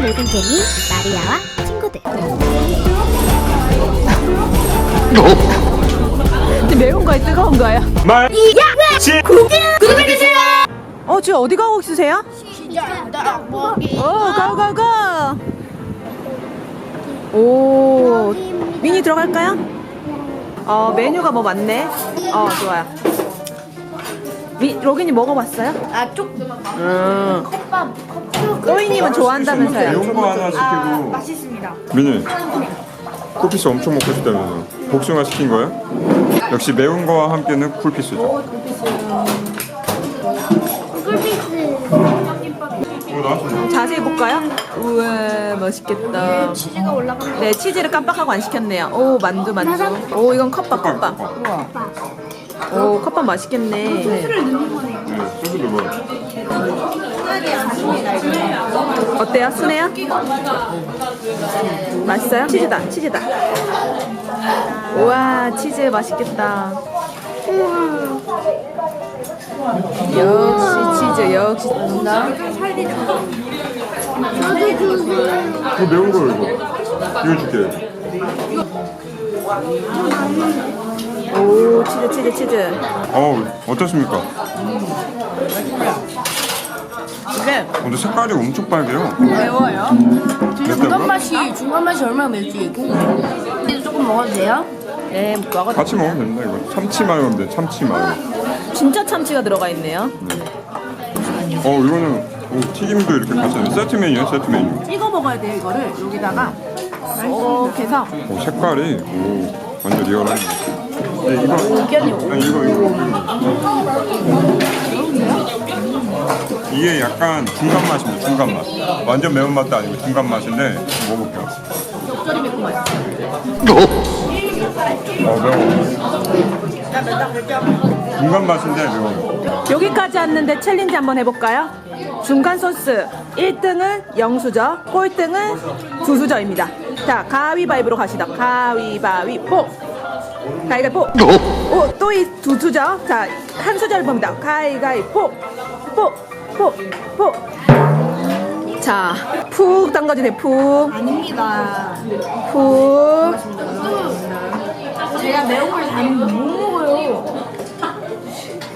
모든 재미 마리아와 친구들 매운 거에 뜨거운 거예요? 말 지. 어, 지금 어디 가고 있으세요? 오, 가고 가고 가. 오, 미니 들어갈까요? 어, 메뉴가 뭐 많네. 어, 좋아요. 미, 로긴이 먹어봤어요? 아, 쪽 음. 컵밥, 컵밥. 또이님은 좋아한다면서요? 매운 거 하나 시키고 아, 맛있습니다. 민희 쿨피스 엄청 먹고 싶다면서 복숭아 시킨 거야? 역시 매운 거와 함께는 쿨피스죠 꿀피스 오 나왔어 자세히 볼까요? 우와, 맛있겠다. 치즈가 올라간 네, 치즈를 깜빡하고 안 시켰네요. 오, 만두, 만두. 오, 이건 컵밥, 컵밥. 오, 컵밥 맛있겠네. 소스 넣어 어때요? 순해요? 맛있어요? 치즈다, 치즈다. 우와, 치즈 맛있겠다. 역시 치즈, 역시. 이거 매운 거 이거 이거 줄게 오, 치즈, 치즈, 치즈. 어우 어떻습니까? 이게 근데 색깔이 엄청 빨개요 매워요. 맵다고요? 중간 맛이 중간 맛이 얼마나 맵지? 궁금해. 이제 조금 먹어도 돼요? 네, 먹어도 같이 먹으면 된다 이거 참치 마요면 돼 참치 마요 진짜 참치가 들어가 있네요. 어 이거는 오, 튀김도 이렇게 같이 세트 메뉴야 세트 메뉴 찍어 먹어야 돼요, 이거를. 여기다가. 이렇게 해서. 오 색깔이 오 완전 리얼하네 네, 이거 아니, 이거 이거 이게 약간 중간 맛입니다 중간 맛 완전 매운 맛도 아니고 중간 맛인데 먹어볼게요 적절히 매콤 맛. 어 매워 중간 맛인데 매워 여기까지 왔는데 챌린지 한번 해볼까요? 중간 소스 1등은 영수저, 꼴등은 두수저입니다. 자, 가위바위보로 가시다. 가위바위보. 가위가위보. 오, 또이 두 수저. 자, 한 수저를 봅니다. 가위가위보. 보, 보, 보. 자, 푹 담가주세요. 푹, 아닙니다. 푹. 제가 매운 걸 잘 못 먹어요.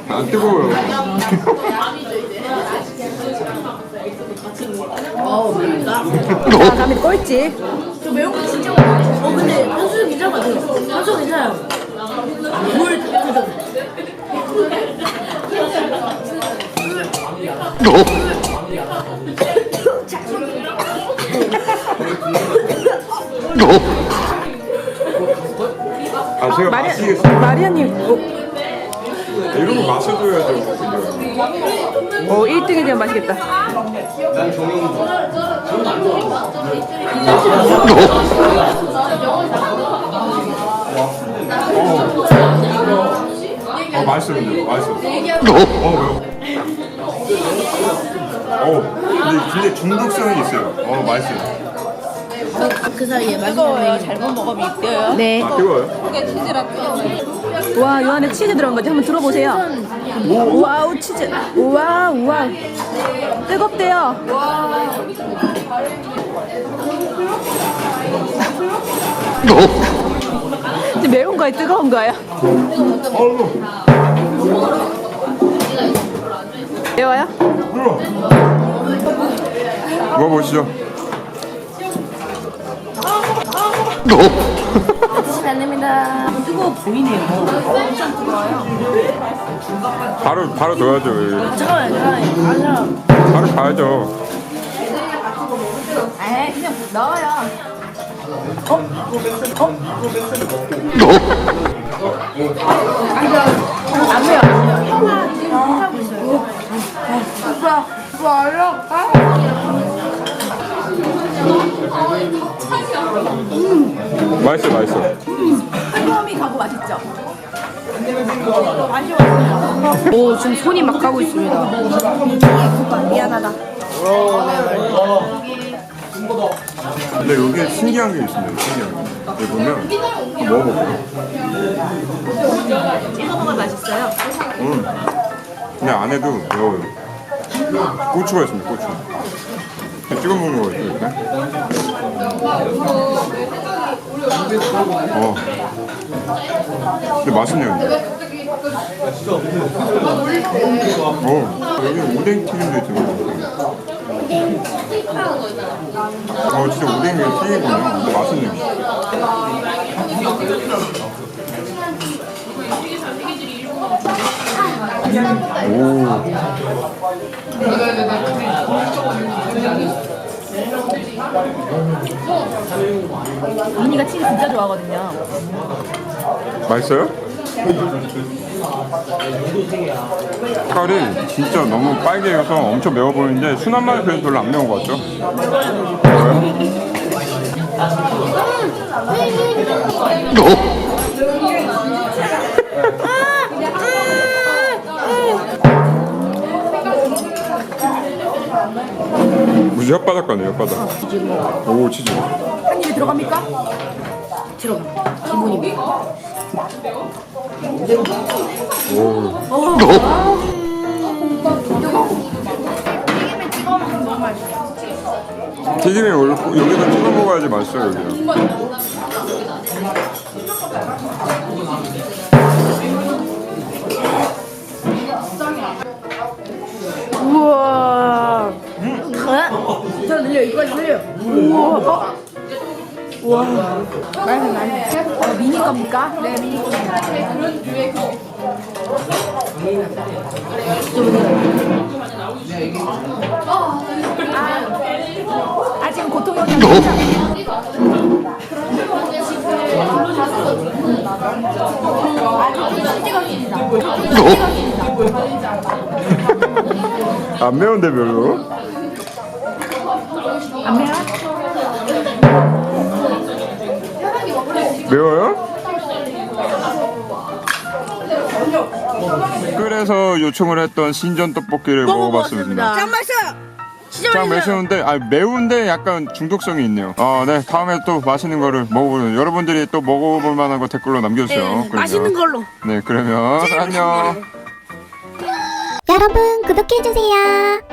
안 뜨거워요 자, 다음에 꼴찌. 저 매운 거 진짜 먹어요. 어, 근데 한수 괜찮은 것 같아요. 한수 괜찮아요. 물 드셔도 아 제가 마리아, 마시겠어요 마리아님, 오, 이런 거 마셔줘야죠 오 1등이면 맛있겠다. 어 맛있어 근데 맛있어 어 매워 어 근데, 근데 중독성이 있어요 어 맛있어요 그 사이에 맛있는 잘못 먹으면 있대요. 네. 아 뜨거워요? 와, 이 안에 치즈 들어간 거지? 한번 들어보세요. 와우, 치즈. 우와, 우와. 뜨겁대요. 근데 매운 거에 뜨거운 거예요? 매워요? 먹어보시죠 드시면 안 됩니다. 뜨거워 보이네요. 바로 바로 넣어야죠 잠깐만요, 잠깐만요. 바로 가야죠 아, 그냥 넣어요. 안 매워, 안 매워. 지금 하고 있어요. 오빠, 오빠 알려까? 맛있어 맛있어 뜨거움이 가고 맛있죠? 오, 지금 손이 막 가고 있습니다. 미안하다. 근데 여기에 신기한 게 있습니다 신기한 게 여기 보면 한번 먹어볼게요 찍어 먹으면 맛있어요. 음. 근데 안에도 매워요 고추가 있습니다 고추 찍어 먹는 거였어 이렇게. 어. 근데 맛있네요. 근데. 어, 여기 오뎅 튀김도 있죠. 어, 진짜 오뎅이 튀기군요. 근데 맛있네요. 오. 민이가 치즈 진짜 좋아하거든요. 맛있어요? 색깔이 진짜 너무 빨개져서 엄청 매워 보이는데 순한 맛이 그래도 별로 안 매운 것 같죠? 매워요? 무지 혓바닥 가네 혓바닥 오 치즈 한 입에 들어갑니까? 들어가. 기본입니다. 오. 튀김에 원래 꼭 여기다 찍어 먹어야지 맛있어요 여기. 우와. 저 늘려 이거까지 늘려. 우와. 어? 우와. 맛있어, 맛있어. 어, 미니 겁니까? 네, 미니 겁니다. 아, 지금 고통이? 안 매운데 별로? 매워요? 그래서 요청을 했던 신전 떡볶이를 먹어봤습니다. 짱. 매운데 아 매운데 약간 중독성이 있네요. 어, 네 다음에 또 맛있는 거를 먹어보는 여러분들이 또 먹어볼 만한 거 댓글로 남겨주세요. 그러면. 맛있는 걸로. 네 그러면 안녕. 여러분 구독해주세요